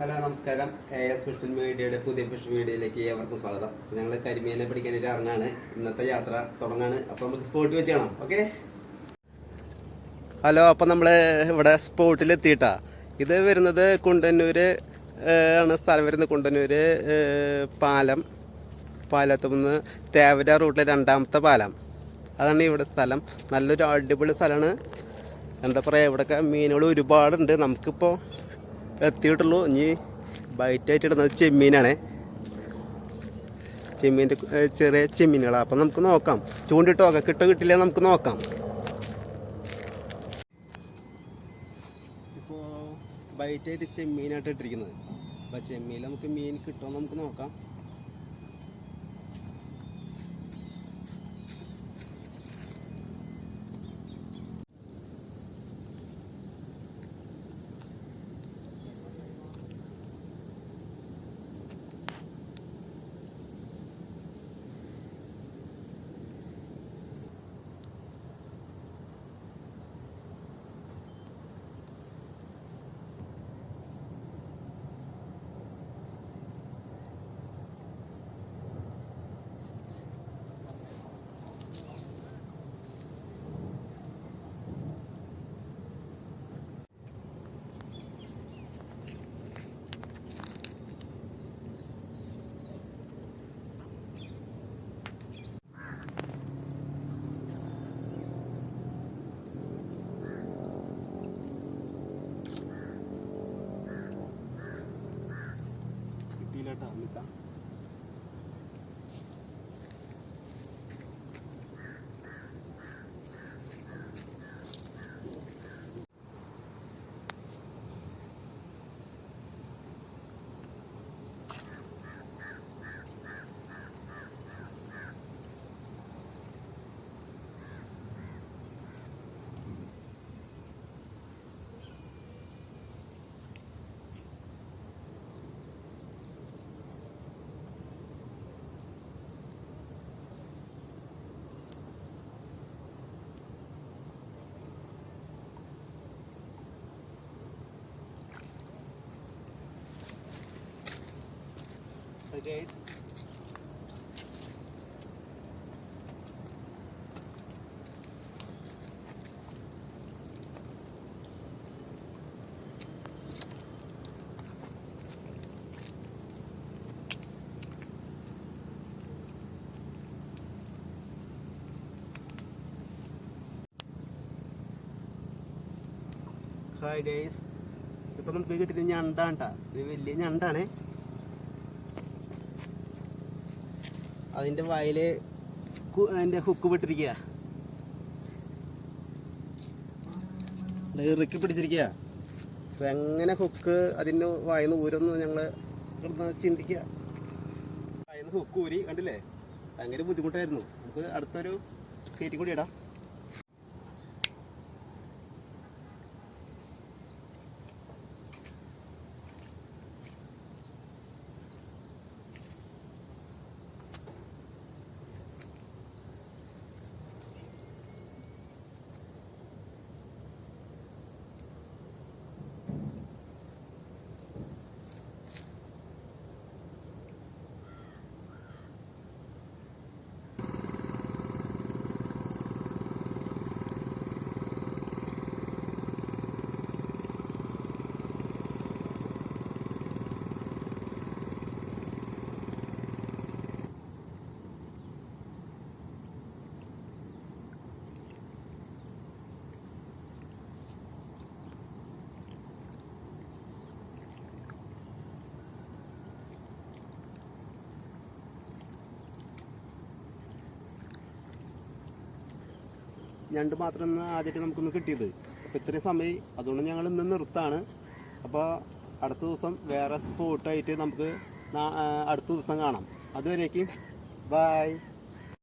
Hello നമസ്കാരം. A S fission മീഡിയയുടെ പുതിയ ഫിഷൻ മീഡിയയിലേക്ക് ഏവർക്കും സ്വാഗതം. ഞങ്ങൾ കരിമീനെ പിടിക്കാനായിട്ട് ഇറങ്ങാണ്. ഇന്നത്തെ യാത്ര തുടങ്ങാണ്. അപ്പോൾ നമുക്ക് സ്പോട്ട് വെച്ച് കാണാം. ഓക്കെ ഹലോ അപ്പോൾ നമ്മൾ ഇവിടെ സ്പോട്ടിൽ എത്തിയിട്ടാ. ഇത് വരുന്നത് കുണ്ടന്നൂർ ആണ് സ്ഥലം വരുന്നത് കുണ്ടന്നൂർ പാലം. പാലത്തുനിന്ന് തേവര റൂട്ടിലെ രണ്ടാമത്തെ പാലം. അതാണ് ഇവിടെ സ്ഥലം. നല്ലൊരു അടിപൊളി സ്ഥലമാണ്. എന്താ പറയുക ഇവിടെയൊക്കെ മീനുകൾ ഒരുപാടുണ്ട്. നമുക്കിപ്പോൾ എത്തിയിട്ടുള്ളൂ. ഇനി ബൈറ്റായിട്ട് ഇടുന്നത് ചെമ്മീനാണ്. ചെമ്മീന്റെ ചെറിയ ചെമ്മീനുകളാണ് അപ്പം നമുക്ക് നോക്കാം. ചൂണ്ടിട്ട് നോക്കാം കിട്ടോ കിട്ടില്ല നമുക്ക് നോക്കാം. ഇപ്പോൾ ബൈറ്റായിട്ട് ചെമ്മീനായിട്ട് ഇട്ടിരിക്കുന്നത്. അപ്പോൾ ചെമ്മീൻ നമുക്ക് മീൻ കിട്ടുമോ നമുക്ക് നോക്കാം. Tàu Hi guys. Hi guys ഇപ്പം നമുക്ക് കിട്ടിയത് ഞണ്ടാണ്ട വലിയ ഞണ്ടാണ്. അതിന്റെ വായിൽ അതിന്റെ ഹുക്ക് വിട്ടിരിക്കുക ഇറുക്കി പിടിച്ചിരിക്കുക അപ്പം എങ്ങനെ ഹുക്ക് അതിന്റെ വയന്ന് ഊരൊന്ന് ഞങ്ങൾ ഇവിടുന്ന് ചിന്തിക്കുക. വയന്ന് ഹുക്ക് ഊരി കണ്ടില്ലേ? ഭയങ്കര ബുദ്ധിമുട്ടായിരുന്നു. നമുക്ക് അടുത്തൊരു കയറ്റി കൂടി ഇടാം. ഞണ്ട് മാത്രം ആദ്യമായിട്ട് നമുക്കൊന്ന് കിട്ടിയത്. അപ്പോൾ ഇത്രയും സമയം അതുകൊണ്ട് ഞങ്ങൾ ഇന്ന് നിർത്താണ്. അപ്പോൾ അടുത്ത ദിവസം വേറെ സ്പോട്ടായിട്ട് നമുക്ക് അടുത്ത ദിവസം കാണാം. അതുവരേക്കും ബായ്